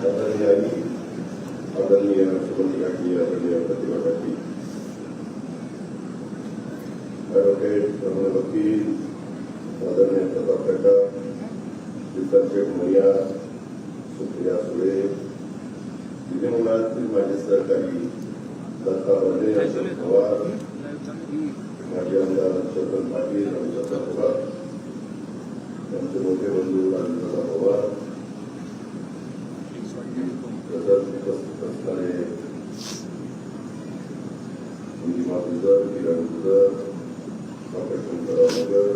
आदरणीय आई आदरणीय सुमती काकी आदरणीय प्रतिभा काकी ॲडव्होकेट प्रमोद वकील आदरणीय प्रताप काका विठ्ठल शेठ मोरिया सुप्रिया सुळे विधिमंडळातील माझे सहकारी दत्ता बर्डे अशोक पवार माजी आमदार चंद्रन पाटील रामचंद्र पवार त्यांचे मोठे बंधू राजेंद्र पवार तसंच उपस्थित असणारे Nilima Gujar Kiran Gujar doctor Shankarrao Nagar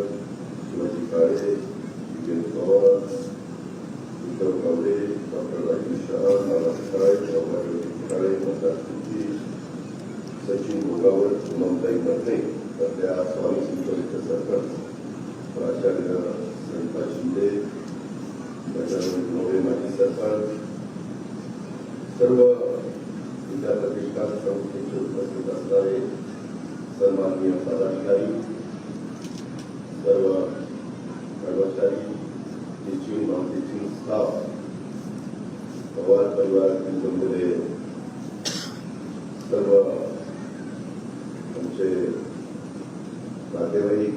Shivaji Kale Jitendra Pawar Uddhav Kawade doctor Rajesh Shah Nana Kale doctor Kale मतदार सिद्धी सचिन भोगावत पूनमताई मते सध्या स्वामी चिंचोलीचे सरपंच प्राचार्य संता शिंदे गजानन नवरे माजी सरपंच सर्व विद्या प्रतिष्ठान संस्थेचे उपस्थित असणारे सन्माननीय पदाधिकारी सर्व कर्मचारी teaching non teaching staff Pawar परिवारातील जमलेले सर्व आमचे नातेवाईक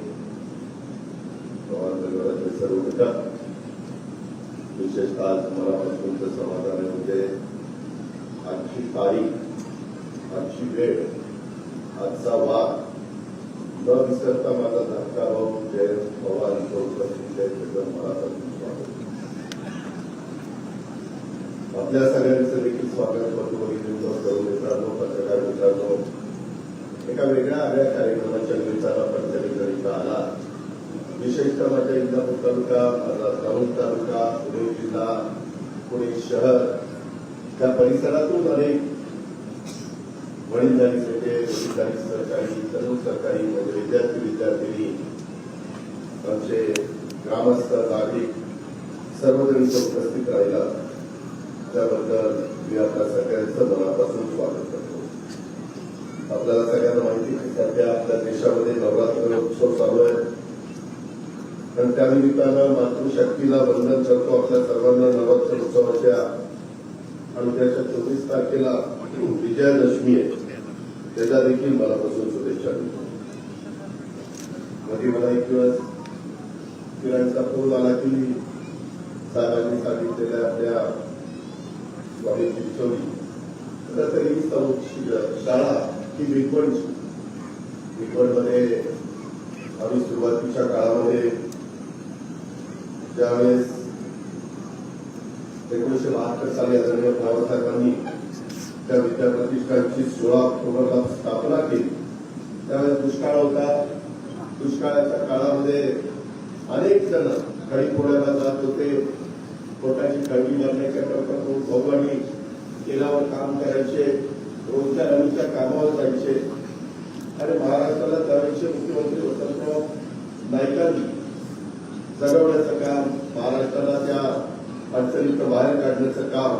पवार परिवाराचे सर्व घटक विशेषतः आज मनापासूनचं समाधान म्हणजे आजची तारीख आजची वेळ आजचा वाद न विसरता माझा धाकटा भाऊ जयंत पवार इथं उपस्थित आहे त्याचं स्वागत आपल्या सगळ्यांचं देखील स्वागत करतो बघितलं मित्रांनो पत्रकार मित्रांनो एका वेगळ्या आगळ्या कार्यक्रमाच्या निमित्तानं आपण त्या इथं आला. विशेषतः माझ्या इंदापूर तालुका माझा दौंड तालुका पुणे जिल्हा पुणे शहर. त्या परिसरातून अनेक वडीलधारी सगळे वडीलधारी सरकारी सर्व सरकारी म्हणजे विद्यार्थी विद्यार्थिनी आमचे ग्रामस्थ नागरिक सर्वजण उपस्थित राहिला. त्याबद्दल मी आपल्या सगळ्यांचं मनापासून स्वागत करतो. आपल्याला सगळ्यांना माहिती आहे की सध्या आपल्या देशामध्ये नवरात्र उत्सव चालू आहे. आणि त्यानिमित्तानं मातृशक्तीला वंदन करतो आपल्या सर्वांना नवरात्र उत्सवाच्या आणि त्याच्या चोवीस तारखेला विजयादशमी आहे. त्याच्या देखील मनापासून शुभेच्छा देतो. मध्ये मला एक दिवस फिरायचा फोन आला की साहेबांनी सांगितलेल्या आपल्या स्वामी चिंचोली तर तरी सौ- शाळा ही विकवणची विकवणमध्ये आम्ही सुरुवातीच्या काळामध्ये ज्यावेळेस एकोणीसशे बहात्तर साली आदरणीय बाबासाहेबांनी त्या विद्याप्रतिष्ठानची सोळा ऑक्टोबरला स्थापना केली. त्यावेळेस दुष्काळ होता. दुष्काळाच्या काळामध्ये अनेक जण खडी पोळ्याला जात होते. पोटाची खळगी मारण्याच्या टप्प्यातून भोगानी तेलावर काम करायचे रोजच्या रवीच्या कामावर जायचे. आणि महाराष्ट्राला त्यावेळेचे मुख्यमंत्री वसंतराव नाईकांनी जगवण्याचं काम महाराष्ट्राला त्या अडचणीचं बाहेर काढण्याचं काम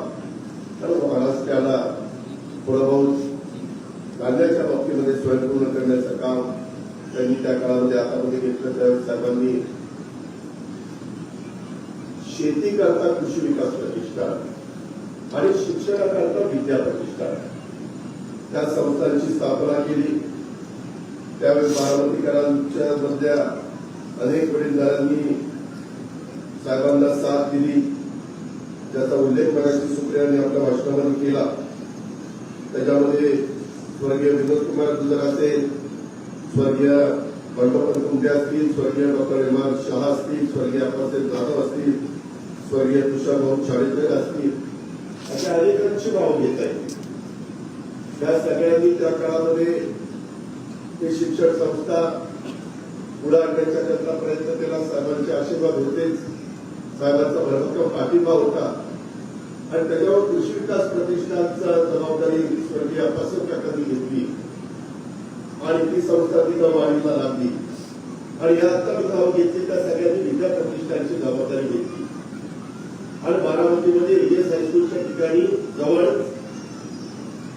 तर महाराष्ट्राला पुढं कांद्याच्या बाबतीमध्ये स्वयंपूर्ण करण्याचं काम त्यांनी त्या काळामध्ये हातामध्ये घेतलं त्यावेळेस साहेबांनी. शेती करता कृषी विकास प्रतिष्ठान आणि शिक्षणाकरता विद्या प्रतिष्ठान त्या संस्थांची स्थापना केली. त्यावेळी बारामतीकरांच्या मधल्या अनेक वडीलधारांनी साहेबांना साथ दिली. ज्याचा उल्लेख मराठी सुप्रियांनी आपल्या भाषणामध्ये केला. त्याच्यामध्ये स्वर्गीय विनोद कुमार गुजर स्वर्गीय बंडोपंत कुंटे असतील स्वर्गीय डॉक्टर एम आर शहा असतील स्वर्गीय अप्पासाहेब जाधव असतील स्वर्गीय तुषार भाऊ चाळीकर असतील. अशा अनेकांची नाव घेत आहे त्या सगळ्यांनी त्या काळामध्ये ते शिक्षण संस्था पुढे आणण्याच्या त्यांचा प्रयत्न केला. साहेबांचे आशीर्वाद होतेच. साहेबांचा भरभक्कम पाठिंबा होता. आणि त्याच्यावर कृषी विकास प्रतिष्ठानचा जबाबदारी स्वर्गीय अप्पासाहेब काकांनी घेतली. आणि ती संस्था तिथं वाढीला लागली. आणि या आता नाव घेतली त्या सगळ्यांनी विद्या प्रतिष्ठानची जबाबदारी घेतली. आणि बारामतीमध्ये एस हायस्कूलच्या ठिकाणी जवळच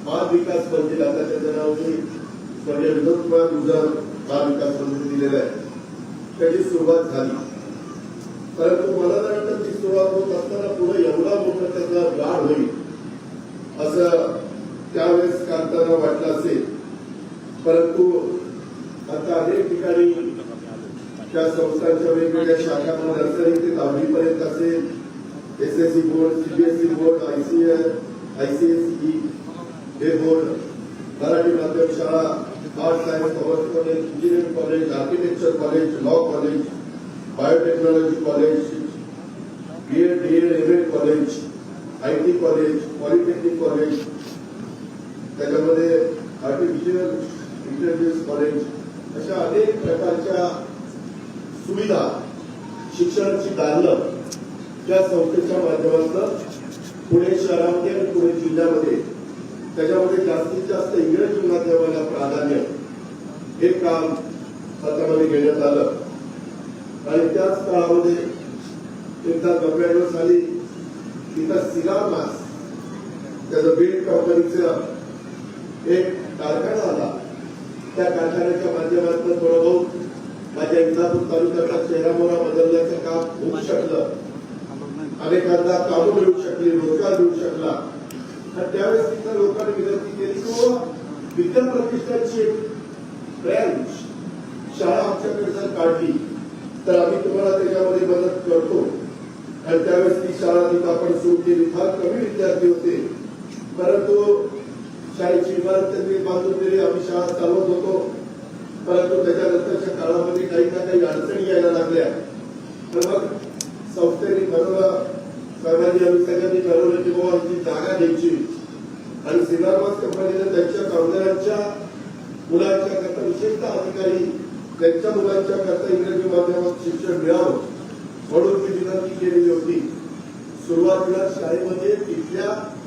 बाल विकास मंदिर आता त्याचं नाव स्वर्गीय विनोद कुमार गुजर बाल विकास मंदिर दिलेलं आहे. त्याची सुरुवात झाली. परंतु मला तर वाटतं ती सुरुवात होत असताना पुढे एवढा मोठा त्याचा वाढ होईल असं त्यावेळेस काढताना वाटलं असेल परंतु आता अनेक ठिकाणी त्या संस्थांच्या वेगवेगळ्या शाखांना नर्सरी ते दहावी पर्यंत असेल S S C board CBSE board ICS ICSE हे बोर्ड मराठी माध्यम शाळा art science commerce college engineering college architecture college law college biotechnology college B Ed D Ed M Ed college I T college polytechnic college त्याच्यामध्ये artificial intelligence college अशा अनेक प्रकारच्या सुविधा शिक्षणाची दालनं त्या संस्थेच्या माध्यमातून पुणे शहरामध्ये आणि पुणे जिल्ह्यामध्ये त्याच्यामध्ये जास्तीत जास्त इंग्रजी माध्यमाला प्राधान्य हे काम हातामध्ये घेण्यात आलं. आणि त्याच काळामध्ये एकदा नव्याण्णव साली तिथं सिगामास त्याचं बीड कंपनीचं एक कारखाना आला त्या कारखान्याच्या माध्यमातून थोडं बहुत माझ्या इंदापूर तालुक्याचा चेहरामोरा बदलण्याचं काम होऊ शकलं. अनेकांना कामं मिळू शकली रोजगार मिळू शकला. आणि त्यावेळेस तिथं लोकांनी विनंती केली की विद्या प्रतिष्ठानची ब्रँच शाळा आमच्याकडे जर काढली. तर आम्ही तुम्हाला त्याच्यामध्ये मदत करतो. आणि त्यावेळेस ती शाळा तिथं आपण सुरू केली. फार कमी विद्यार्थी होते. परंतु शाळेची इमारत त्यांनी बांधून दिली आम्ही शाळा चालवत होतो. परंतु त्याच्यानंतरच्या काळामध्ये काही ना काही अडचणी यायला लागल्या. तर मग संस्थेने ठरवलं साहेबांनी आम्ही सगळ्यांनी ठरवलं की बाबा आमची जागा द्यायची आणि सिनारवास कंपनीने त्यांच्या कामगारांच्या मुलांच्या करता विशेषतः अधिकारी त्यांच्या मुलांच्या करता इंग्रजी माध्यमात शिक्षण मिळावं म्हणून मी विनंती केलेली होती. सुरुवातीला शाळेमध्ये तिथल्या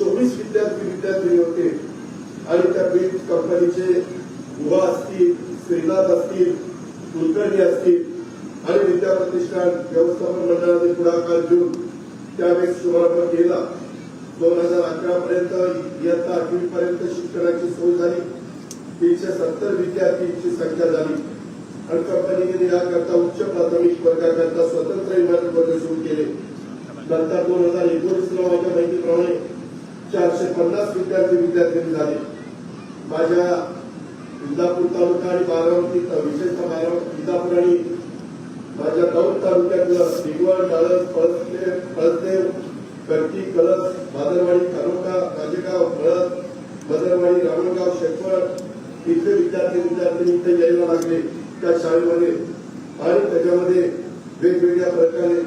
चोवीस विद्यार्थी विद्यार्थी होते. आणि त्या बीज कंपनीचे गुहा असतील श्रीनाथ असतील कुलकर्णी असतील आणि विद्या प्रतिष्ठान व्यवस्थापन मंडळाने पुढाकार घेऊन त्यावेळेस शुभारंभ केला. दोन हजार अकरा पर्यंत इयत्ता आठवी पर्यंत शिक्षणाची सोय झाली. तीनशे सत्तर विद्यार्थ्यांची संख्या झाली. आणि कंपनीने याकरता उच्च प्राथमिक वर्गाकरता स्वतंत्र इमारत वर्ग सुरू केले. नंतर दोन हजार एकोणीसला माझ्या माहितीप्रमाणे चारशे पन्नास विद्यार्थी विद्यार्थी झाले. माझ्या इंदापूर तालुका आणि बारामती विशेषतः बारामती इंदापूर आणि माझ्या दौंड तालुक्यातलं दिगवळ डाळस पळसदेव पळसदेव कर्की कलस भादरवाडी तालुका राजेगाव पळस बदरवाडी रामणगाव शेखवळ इथले विद्यार्थी विद्यार्थी इथे यायला लागले. त्या शाळेमध्ये आणि त्याच्यामध्ये वेगवेगळ्या प्रकारे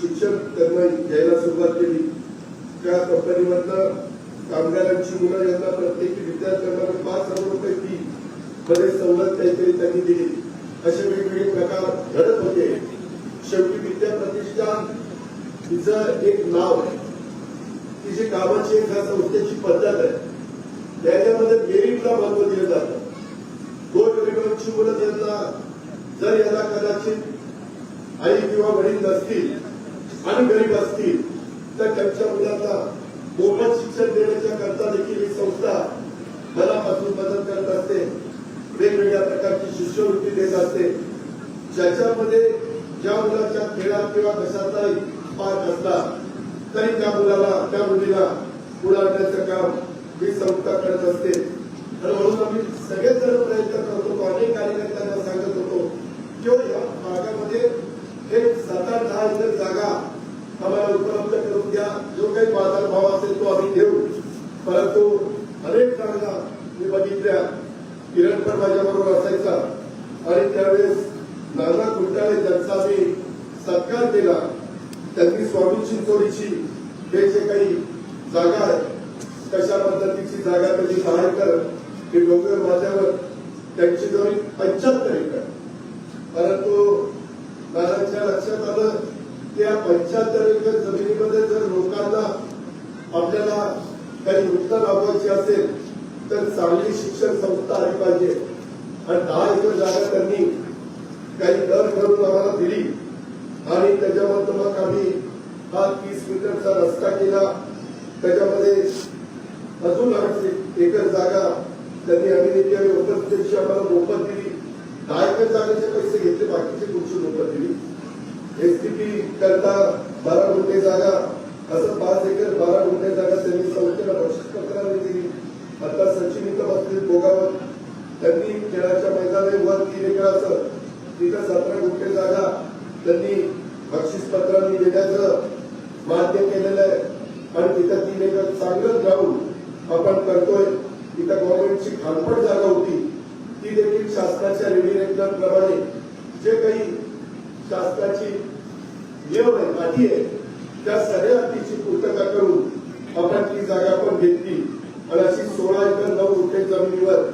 शिक्षण त्यांना यायला सुरुवात केली. त्या कंपनीमधलं कामगारांची मुलं यांना प्रत्येक विद्यार्थ्यांना पाच हजार रुपये फी मध्ये सवलत काहीतरी त्यांनी दिली. असे वेगवेगळे प्रकार घडत होते. शेवटी विद्या प्रतिष्ठान तिचं एक नाव आहे. तिची कामाची एक ह्या संस्थेची पद्धत आहे त्याच्यामध्ये मेरिटला महत्त्व दिलं जातं दोन गरिबांची मुलं त्यांना जर याला कदाचित आई किंवा वडील नसतील आणि गरीब असतील तर त्यांच्या मुलांना मोफत शिक्षण देण्याच्या करता देखील ही संस्था मनापासून मदत करत असते वेगवेगळ्या प्रकारची शिष्यवृत्ती देत असते ज्याच्यामध्ये ज्या मुलाच्या खेळात किंवा कशाचाही पाठ असला तरी त्या मुलाला त्या मुलीला पुढे आणण्याचं काम ही संस्था करत असते. आणि म्हणून आम्ही सगळेच जण प्रयत्न करत होतो अनेक कार्यकर्त्यांना सांगत होतो किंवा या भागामध्ये एक सात आठ दहा एकर जागा आम्हाला उपलब्ध करून द्या. जो काही बाजारभाव असेल तो आम्ही देऊ. परंतु अनेक जागा मी बघितल्या. किरण पण माझ्याबरोबर असायचा. आणि त्यावेळेस नाना कुंटाळे ज्यांचा आम्ही सत्कार केला. थोडीशी हे जे काही जागा आहे. कशा पद्धतीची जागा कधी सहा हे डोंगर माझ्यावर त्यांची जमीन पंच्याहत्तर एकर परंतु दादांच्या लक्षात आलं त्या पंच्याहत्तर एकर जमिनीमध्ये जर लोकांना आपल्याला काही वृत्त राबवायची असेल तर चांगली शिक्षण संस्था आली पाहिजे. आणि दहा एकर जागा त्यांनी काही दर करून आम्हाला दिली. आणि त्याच्यावर मग आम्ही हा तीस मीटरचा रस्ता केला. त्याच्यामध्ये अजून आठ एकर जागा त्यांनी अभिनेत्री आणि उपस्थितीची आम्हाला मोफत दिली. दहा एकर जागेचे पैसे घेतले. बाकीचे पुढची मोफत दिली. एसटीपी करता बारा मोठे जागा असं पाच एकर बारा गुंठे जागा त्यांनी संस्थेला बक्षीस पत्राने दिली आता सचिन इथं बसतील भोगावर त्यांनी खेळाच्या मैदानात वर तीन एकराचं तिथं सतरा गुंठे जागा त्यांनी बक्षीस पत्रांनी देण्याचं मान्य केलेलं आहे आणि तिथं तीन एकर चांगलं ग्राउंड आपण करतोय तिथं गव्हर्नमेंटची खानपट जागा होती ती देखील शासनाच्या रेग्युलेटर प्रमाणे जे काही शासनाची नियम आहे अटी आहे त्या सगळ्या अटीची पूर्तता करून आपण ती जागा पण घेतली आणि अशी सोळा एकर नऊ गुंठे जमिनीवर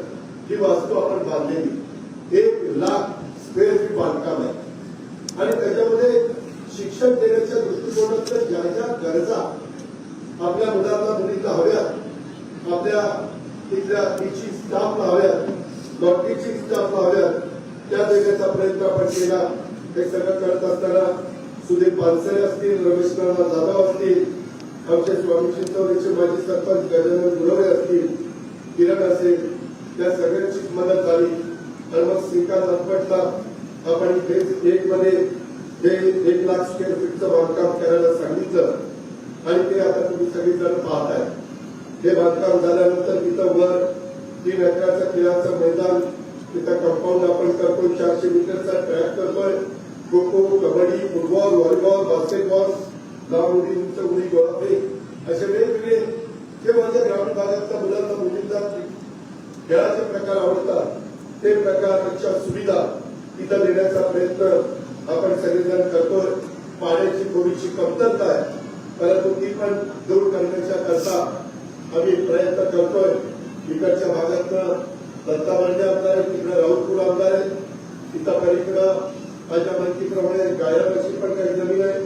ही वास्तू आपण बांधलेली एक लाख स्क्वेअर फीट बांधकाम आहे आणि त्याच्यामध्ये शिक्षण देण्याच्या दृष्टिकोनातल्या ज्या ज्या गरजा आपल्या मुलांना मुलींना हव्यात आपल्या तिथल्या टीचिंग स्टाफला हव्यात नॉन टीचिंग स्टाफला हव्यात त्या देण्याचा प्रयत्न आपण केला हे सगळं करत असताना सुदीप पानसरे असतील रमेश नाना जाधव असतील आमचे स्वामी चिंचवडीचे माजी सरपंच गजानन गुरवे असतील किरण असेल त्या सगळ्यांची मदत झाली सर्वच मग श्रीकांत आपण फेज एक मध्ये हे एक लाख स्क्वेअर फीटचं बांधकाम करायला सांगितलं. आणि ते आता तुम्ही सगळीजण पाहताय. हे बांधकाम झाल्यानंतर तिथं वर तीन एकराचं खेळाचं मैदान तिथं कंपाऊंड आपण करतो. चारशे मीटरचा ट्रॅक करतोय kho kho kabaddi football volleyball basketball लांब उडी उंच उडी गोळाफेक असे वेगवेगळे जे माझ्या ग्रामीण भागातल्या मुलांना मुलींना खेळाचे प्रकार आवडतात ते प्रकारच्या सुविधा तिथं देण्याचा प्रयत्न आपण सगळेजण करतोय. पाण्याची थोडीशी कमतरता आहे. परंतु ती पण दूर करण्याच्या करता आम्ही प्रयत्न करतोय. इकडच्या भागातनं दत्ता मंडे आमदार आहेत तिकडे राऊतपूर आमदार आहे तिथं पलीकडं माझ्या माहितीप्रमाणे गायराची पण काही जमीन आहे.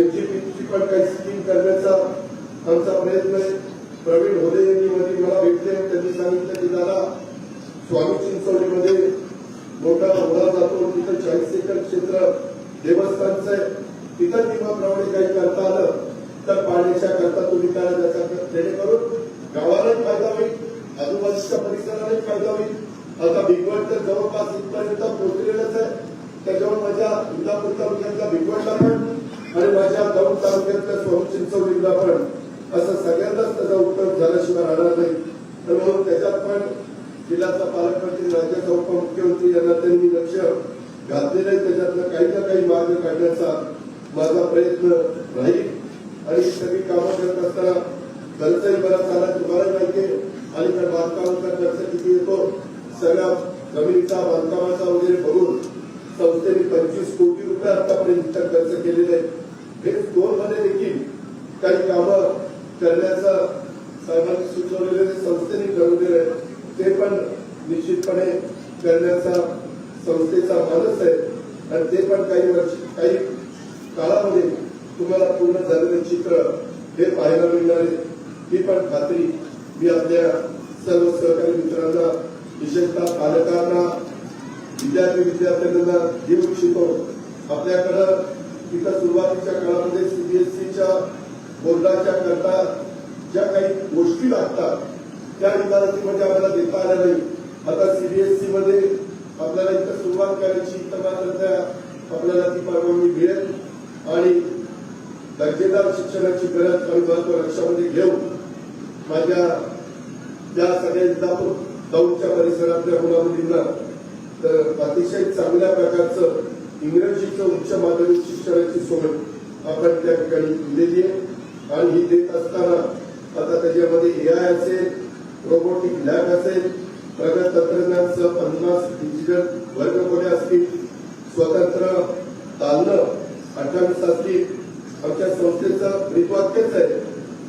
एमजीपीची पण काही स्कीम करण्याचा आमचा प्रयत्न आहे. प्रवीण होले यांनी मला भेटले त्यांनी सांगितलं की दादा स्वामी चिंचवडीमध्ये मोठा होणार जातो. तिथं चाळीस एकर क्षेत्र देवस्थानचं आहे. तिथं नियमाप्रमाणे काही करता आलं तर पाण्याच्या करता तुम्ही करा त्याचा जेणेकरून गावालाही फायदा होईल आजूबाजूच्या परिसरालाही फायदा होईल. आता भिगवण तर जवळपास इथपर्यंत पोहोचलेलंच आहे. त्याच्यावर माझ्या इंदापूर तालुक्यातल्या भिगवणला पण आणि माझ्या दौंड तालुक्यातल्या स्वामी चिंचवडीला पण असं सगळ्यांनाच त्याचा उपयोग झाल्याशिवाय राहणार नाही. तर म्हणून त्याच्यात पण जिल्ह्याचा पालकमंत्री राज्याचा उपमुख्यमंत्री यांना त्यांनी लक्ष घातलेलं आहे. त्याच्यातनं काही ना काही मार्ग काढण्याचा माझा प्रयत्न राहील. आणि सगळी कामं करत असताना खर्चही बराच आला तुम्हाला माहिती आहे. त्या बांधकामाचा खर्च किती येतो? सगळ्या जमिनीचा बांधकामाचा वगैरे भरून संस्थेने पंचवीस कोटी रुपये आतापर्यंत खर्च केलेले आहे हे दोन मध्ये देखील काही कामं करण्याचं साहेबांनी सुचवलेले संस्थेने ठरवलेलं आहे. ते पण निश्चितपणे करण्याचा संस्थेचा मानस आहे. आणि ते पण काही वर्ष काही काळामध्ये तुम्हाला पूर्ण झालेले चित्र हे पाहायला मिळणार. आहे ही पण खात्री मी आपल्या सर्व सहकारी मित्रांना विशेषतः पालकांना विद्यार्थी विद्यार्थ्यांना देऊ इच्छितो. आपल्याकडं तिथं सुरुवातीच्या काळामध्ये सीबीएसईच्या बोर्डाच्या करता ज्या काही गोष्टी लागतात त्या म्हणजे आम्हाला देता आल्या नाही. आता सीबीएसई मध्ये आपल्याला इथं सुरुवात करायची तर मात्र त्या आपल्याला ती परवानगी मिळेल. आणि दर्जेदार शिक्षणाची गरज आणि महत्त्व लक्षामध्ये घेऊन माझ्या त्या सगळ्या इंदापूर दौडच्या परिसरातल्या मुलामुलींना तर अतिशय चांगल्या प्रकारचं इंग्रजीचं उच्च माध्यमिक शिक्षणाची सोय आपण त्या ठिकाणी दिलेली आहे. आणि ही देत असताना आता त्याच्यामध्ये ए आय असेल रोबोटिक लॅब असेल प्रगत तंत्रज्ञानसह पन्नास डिजिटल वर्गखोल्या असतील स्वतंत्र दालनं अठ्ठावीस असतील आमच्या संस्थेचं ब्रीदवाक्यच आहे.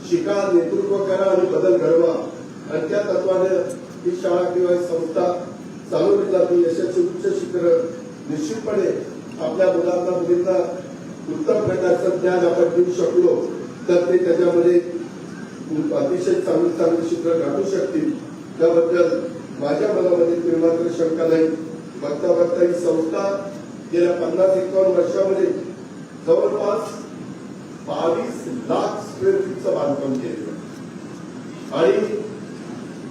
शिका नेतृत्व करा आणि बदल घडवा. आणि त्या तत्वाने ही शाळा किंवा संस्था चालवली जाते यशस्वी उच्च शिखर निश्चितपणे आपल्या मुलांना मुलींना उत्तम प्रकारचं ज्ञान आपण देऊ शकलो तर ते त्याच्यामध्ये अतिशय चांगली चांगली चित्र गाठू शकतील. त्याबद्दल माझ्या मनामध्ये तुम्ही शंका नाही. बघता बघता ही संस्था गेल्या पन्नास एकावन्न वर्षामध्ये जवळपास बावीस लाख स्क्वेअर फीटचं बांधकाम केलं आणि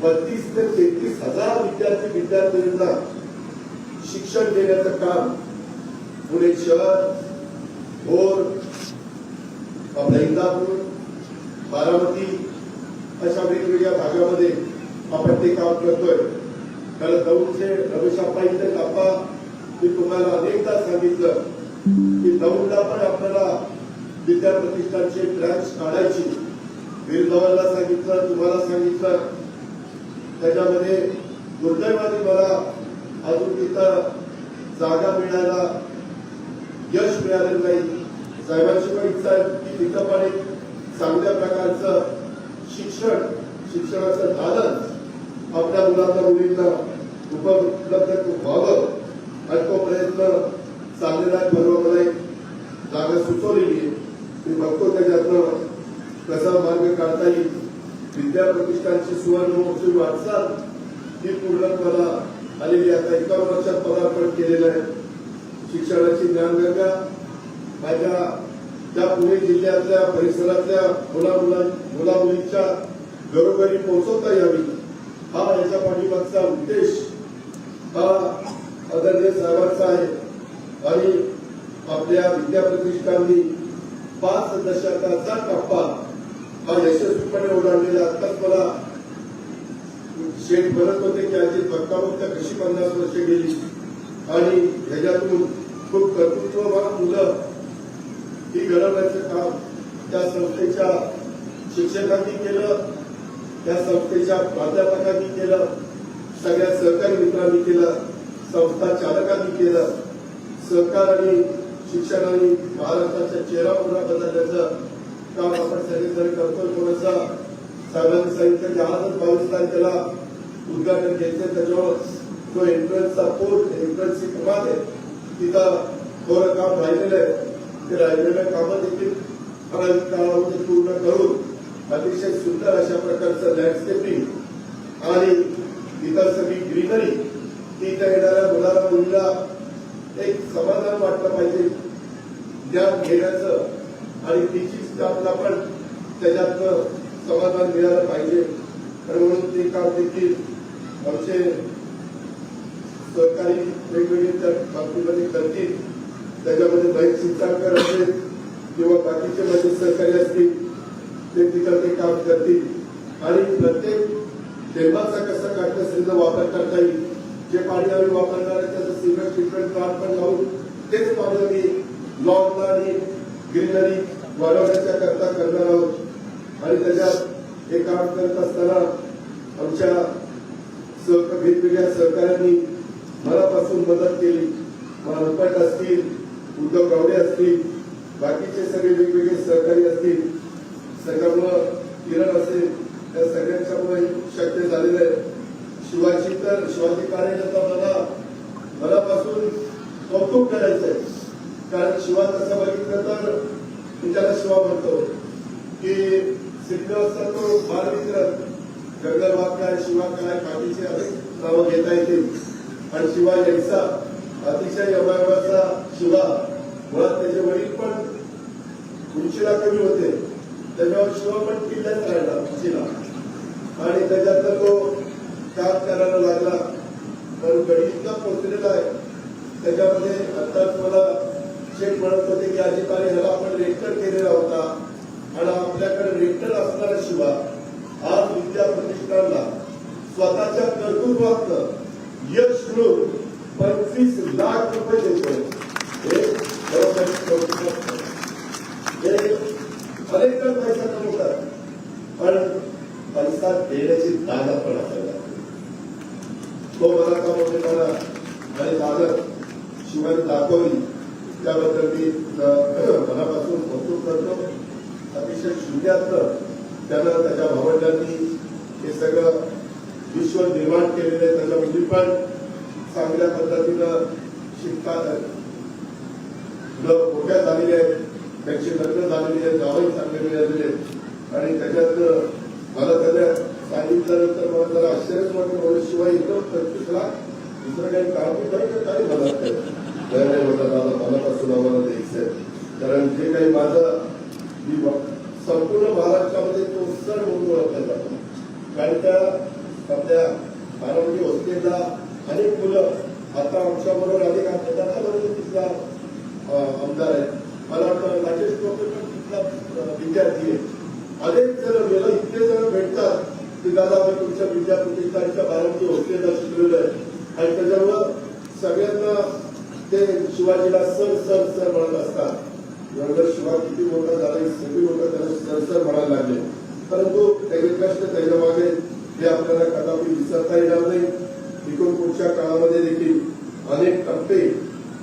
बत्तीस ते तेहतीस हजार विद्यार्थी विद्यार्थ्यांना शिक्षण देण्याचं काम पुणे शहर भोर आपल्या इंदापूर बारामती अशा वेगवेगळ्या भागामध्ये आपण ते काम करतोय. कारण दौंडचे रमेश आप्पा इथे मी तुम्हाला अनेकदा सांगितलं की दौंडला पण आपल्याला विद्या प्रतिष्ठानचे ब्रँच काढायची. वीरधवनला सांगितलं तुम्हाला सांगितलं. त्याच्यामध्ये दुर्दैवाने मला अजून तिथं जागा मिळायला यश मिळालेलं नाही. साहेबांची पण इच्छा आहे की तिथं पण एक चांगल्या प्रकारचं शिक्षण शिक्षणाचं दालन आपल्या मुलांना मुलींना उपलब्ध व्हावं आणि तो प्रयत्न चाललेला आहे मला एक जागा सुचवलेली आहे. मी बघतो त्याच्यातनं कसा मार्ग काढता येईल. विद्या प्रतिष्ठानची सुवर्ण वाटचाल ही पूर्णत्वाला आलेली आता एका वर्षात पदार्पण केलेलं आहे. शिक्षणाची ज्ञानगंगा माझ्या त्या पुणे जिल्ह्यातल्या परिसरातल्या मुला मुला मुला मुलींच्या घरोघरी पोहोचवता यावी. हा याच्या पाठीमागचा उद्देश हा आदरणीय साहेबांचा आहे. आणि आपल्या विद्या पाच दशकाचा टप्पा हा यशस्वीपणे ओलांडलेला आताच मला शेठ म्हणत होते की अजित भक्तावंत कशी पन्नास वर्ष गेली. आणि ह्याच्यातून खूप कर्तृत्ववान मुलं ही घडवण्याचं काम त्या संस्थेच्या शिक्षकांनी केलं त्या संस्थेच्या प्राध्यापकांनी केलं सगळ्या सहकारी मित्रांनी केलं संस्था चालकांनी केलं. सहकार आणि शिक्षणाने महाराष्ट्राचा चेहरा पुन्हा बदलण्याचं काम आपण सगळेजण करतोय. थोडंसं साहेबांनी सांगितलं की आजच बावीस तारखेला उद्घाटन घ्यायचं त्याच्यावर जो एंट्रन्सचा पोर्ट एंट्रन्सची कमाल आहे तिथं थोडं काम राहिलेलं आहे. ते राहिलेलं कामं देखील ठराविक काळामध्ये पूर्ण करून अतिशय सुंदर अशा प्रकारचं लँडस्केपिंग आणि इतर सगळी ग्रीनरी तिथं येणाऱ्या मुलाला मुलीला एक समाधान वाटलं पाहिजे. ज्ञान घेण्याचं आणि तिची स्टाफला पण त्याच्यातनं समाधान मिळालं पाहिजे. आणि म्हणून ते काम देखील आमचे सहकारी वेगवेगळे त्या बाबतीमध्ये करतील. त्याच्यामध्ये महेश चिंचाळकर असेल किंवा बाकीचे म्हणजे माझे सहकारी असतील ते तिथं ते काम करतील. आणि प्रत्येक थेंबाचा कसा काटकसरीचा वापर करता येईल जे पाणी आम्ही वापरणार आहे त्याचं सिमेंट ट्रीटमेंट प्लांट पण लावून तेच पाणी आम्ही लॉनला आणि ग्रीनरी वाढवण्याच्या करता करणार आहोत. आणि त्याच्यात हे काम करत असताना आमच्या सह वेगवेगळ्या सहकाऱ्यांनी मनापासून मदत केली. मला असतील उद्धव गावडे असतील बाकीचे सगळे वेगवेगळे सहकारी असतील सगळ्यामुळं किरण असेल त्या सगळ्यांच्यामुळे शक्य झालेलं आहे. शिवाजी तर शिवाजी कार्यकर्ता मला मनापासून कौतुक करायचं आहे. कारण शिवा तसं बघितलं तर मी त्याला शिवा म्हणतो की श्रीनिवासचा तो बालमित्र गगनबाग काय शिवा काय बाकीचे नावं घेता येतील. आणि शिवा यांचा अतिशय अवयवाचा शिवा मुळात त्याचे वडील पण उंचीला कमी होते. त्याच्यावर शिवा पण किल्ल्यात राहिला उंचीला आणि त्याच्यात तो काम करायला लागला. पण गडी इतका पोचलेला आहे. त्याच्यामध्ये आताच मला शेठ म्हणत होते की अजिताने ह्याला आपण रेक्टर केलेला होता. आणि आपल्याकडे रेक्टर असणारा शिवा आज विद्या प्रतिष्ठानला स्वतःच्या कर्तृत्वात यश मिळून पंचवीस लाख रुपये देतोय हे खरोखर कौतुक आहे. हे अनेक जण पैसा कमवतात पण पैसा देण्याची दादा पण असायला लागते. तो मला कमवते मला आणि दादा शिवाय दाखवली. त्याबद्दल मी मनापासून कौतुक करतो. अतिशय शून्यातनं त्यानं त्याच्या भावंडांनी हे सगळं विश्व निर्माण केलेलं आहे. त्याच्या मुली म्हणजे पण चांगल्या पद्धतीनं शिकतात मुलं मोठ्या झालेली आहेत. त्यांची लग्न झालेली आहेत. गावही चांगले मिळालेले आहेत. आणि त्याच्यात मला त्याने सांगितल्यानंतर मला जरा आश्चर्यच वाटलं म्हणजे शिवाय एकदम पंचवीस लाख दुसरं काही काम करायचं काय मला नाही नाही मनापासून आम्हाला द्यायचं आहे कारण जे काही माझं मी संपूर्ण महाराष्ट्रामध्ये तो सण म्हणून ओळखला जातो कारण त्या आपल्या आरोग्य हॉस्टेलला अनेक मुलं आता आमच्या बरोबर अनेक आमच्या दादाबरोबर तिथला आमदार आहे मला वाटतं राजेश टोपे पण तिथला विद्यार्थी आहे अनेक जण मला इतके जण भेटतात की दादा मी तुमच्या विद्यापीठाच्या बारामती हॉस्टेलला शिकलेलो आहे. आणि त्याच्यामुळं सगळ्यांना ते शिवाजीला सर सर सर म्हणत असतात. नंतर शिवा किती मोठा झाला सगळी लोक त्याला सर सर म्हणायला लागले. परंतु त्याचे कष्ट त्याच्यामागे हे आपल्याला कदापि विसरता येणार नाही इकडून पुढच्या काळामध्ये देखील अनेक टप्पे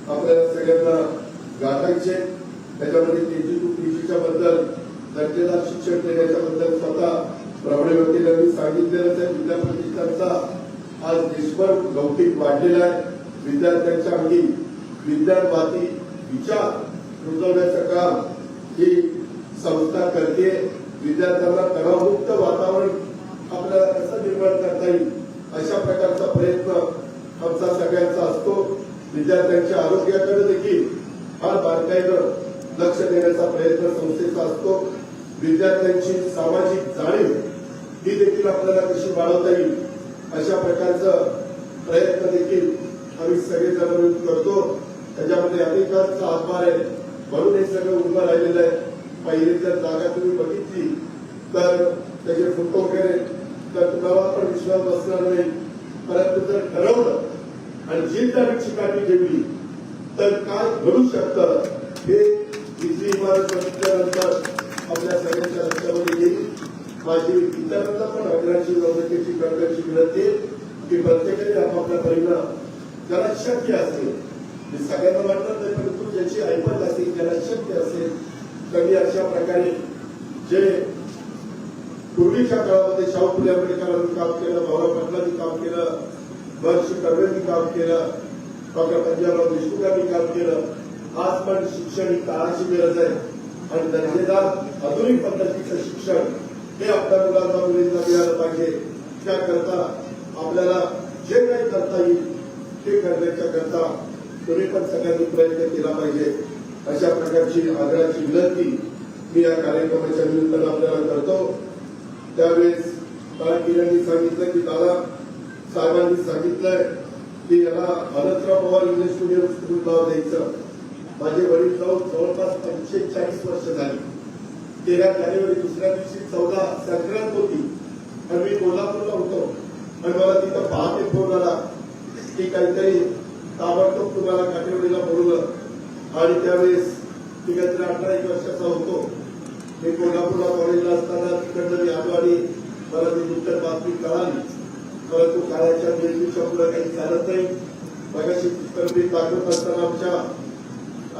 आपल्याला सगळ्यांना गाठायचे त्याच्यामध्ये केजी टू पीजीच्या बद्दल दर्जेदार शिक्षण देण्याच्या बद्दल स्वतः प्रवीण वकील यांनी सांगितलेलं आहे विद्याप्रतिष्ठानचा आज देशभर झालेला आहे. विद्यार्थ्यांच्या अंगी विद्यार्थी विचार रुजवण्याचं काम ही संस्था करते. विद्यार्थ्यांना तणावमुक्त वातावरण आपल्याला कसं निर्माण करता येईल अशा प्रकारचा प्रयत्न आमचा सगळ्यांचा असतो. विद्यार्थ्यांच्या आरोग्याकडे देखील फार बारकाईनं लक्ष देण्याचा प्रयत्न संस्थेचा असतो. विद्यार्थ्यांची सामाजिक जाणीव ही देखील आपल्याला कशी वाढवता येईल अशा प्रकारचं प्रयत्न देखील आम्ही सगळेजण मिळून करतो. त्याच्यामध्ये अनेकांचा हातभार आहे म्हणून हे सगळं उभं राहिलेलं आहे. पहिली जर जागा तुम्ही बघितली. तर त्याचे फोटो वगैरे. तर तुम्हाला पण विश्वास बसणार नाही. परंतु जर ठरवलं आणि जी त्या चिकाटी ठेवली तर काय घडू शकतं हे इथली इमारत बघितल्यानंतर आपल्या सगळ्यांच्या लक्षामध्ये येईल. माझी इतरांना पण आग्रहाची नवनतेची करण्याची विनंती आहे. की प्रत्येकाने आपापल्या परिणाम ज्याला शक्य असेल. मी सगळ्यांना वाटत नाही परंतु ज्याची ऐपत असेल ज्याला शक्य असेल त्यांनी अशा प्रकारे जे पूर्वीच्या काळामध्ये शाहू फुले आंबेडकरांनी काम केलं भाऊराव पाटलांनी काम केलं महर्षी कर्वेंनी काम केलं डॉक्टर पंजाबराव देशमुखांनी काम केलं आज पण शिक्षण ही काळाची गरज आहे. आणि दर्जेदार आधुनिक पद्धतीचं शिक्षण हे आपल्या मुलांना मुलींना मिळालं पाहिजे. त्याकरता आपल्याला जे काही करता येईल ते करण्याच्या करता तुम्ही पण सगळ्यांनी प्रयत्न केला पाहिजे. अशा प्रकारची आग्रहाची विनंती मी या कार्यक्रमाच्या निमित्तानं आपल्याला करतो. त्यावेळेस मला सांगितलं की दादा साहेबांनी सांगितलंय की याला Anantrao Pawar English medium school नाव द्यायचं. माझे वडील जाऊन जवळपास पंचेचाळीस वर्ष झाली. तेरा जानेवारी दुसऱ्या दिवशी चौदा संक्रांत होती. आणि मी कोल्हापूरला होतो. आणि मला तिथं पहाटे फोन आला की काहीतरी ताबडतोब तुम्हाला काटेवाडीला बोलवलं. आणि त्यावेळेस मी काहीतरी अठरा एक वर्षाचा होतो. मी कोल्हापूरला कॉलेजला असताना तिकडनं मी आलो आणि मला ती नूतन बातमी कळाली. परंतु काळाच्या निर्मितीच्या पुढे काही चालत नाही. मगाशी पुस्तक मी दाखवत असताना आमच्या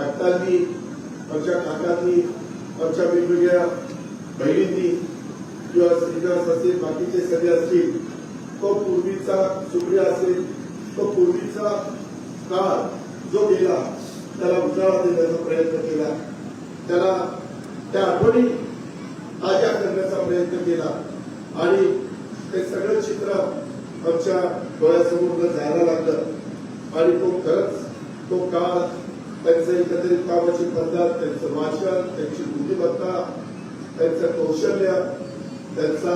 आत्तांनी आमच्या काकांनी आमच्या वेगवेगळ्या बहिणींनी किंवा श्रीनिवास असतील बाकीचे सगळे असतील तो पूर्वीचा सूर्य असेल तो पूर्वीचा काळ जो गेला त्याला उजाळा देण्याचा प्रयत्न केला. त्याला त्या आठवणी ताज्या करण्याचा प्रयत्न केला. आणि ते सगळं चित्र आमच्या डोळ्यासमोर जायला लागलं. आणि तो खरंच तो काळ त्यांचं एकत्रित कामाची पद्धत त्यांचं वाचन त्यांची बुद्धिमत्ता त्यांचं कौशल्य त्यांचा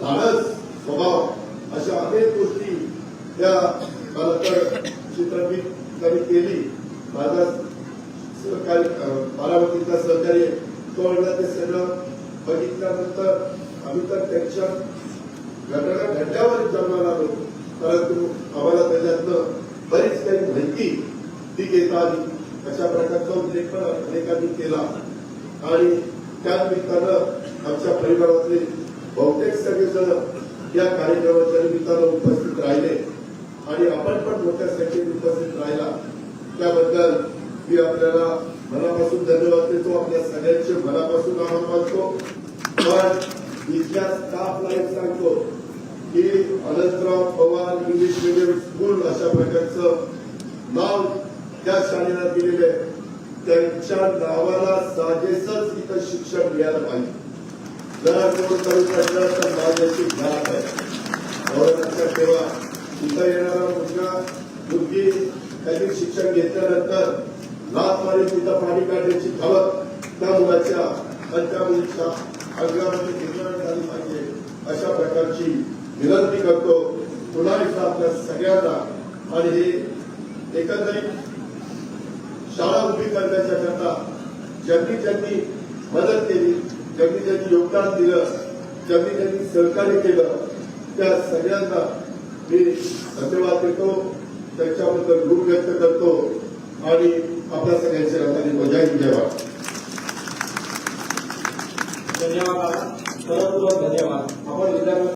धाडस स्वभाव अशा अनेक गोष्टी त्या मला तर त्यांनी केली. माझा सहकारी बारामतीचा सहकार्य तो म्हणला ते सगळं बघितल्यानंतर आम्ही तर त्यांच्या घटना घडल्यावर जन्माला आलो परंतु आम्हाला त्याच्यातनं बरीच काही माहिती ती घेता आली अशा प्रकारचा उल्लेख पण अनेकांनी केला. आणि त्या निमित्तानं आमच्या परिवारातले बहुतेक सगळेजण या कार्यक्रमाच्या निमित्तानं उपस्थित राहिले आणि आपण पण मोठ्या संख्येत उपस्थित राहिला. त्याबद्दल मी आपल्याला मनापासून धन्यवाद देतो. आपल्या सगळ्यांचे मनापासून आभार मानतो. पण इथल्या स्टाफला एक सांगतो की Anantrao Pawar English medium school अशा प्रकारचं नाव त्या शाळेला दिलेलं आहे. त्यांच्या नावाला साजेसच इथं शिक्षण मिळालं पाहिजे. जरा कोण करू शकलं तर माझ्याची आहे लक्षात ठेवा इथं येणारा मुलगा मुलगी त्यांनी शिक्षण घेतल्यानंतर लाच मारी तिथं पाणी काढण्याची धावत त्या मुलाच्या आणि त्या मुलीच्या अंगामध्ये निर्माण झाली पाहिजे अशा प्रकारची विनंती करतो पुन्हा एकदा आपल्या सगळ्यांना आणि हे एकंदरीत शाळा उभी करण्याच्या करता ज्यांनी ज्यांनी मदत केली ज्यांनी त्यांनी योगदान दिलं ज्यांनी त्यांनी सहकार्य केलं त्या सगळ्यांना मी धन्यवाद देतो. त्यांच्याबद्दल गुण व्यक्त करतो. आणि आपल्या सगळ्यांच्या हाताने बजाई घ्यावा धन्यवाद. धन्यवाद. आपण विद्यार्थी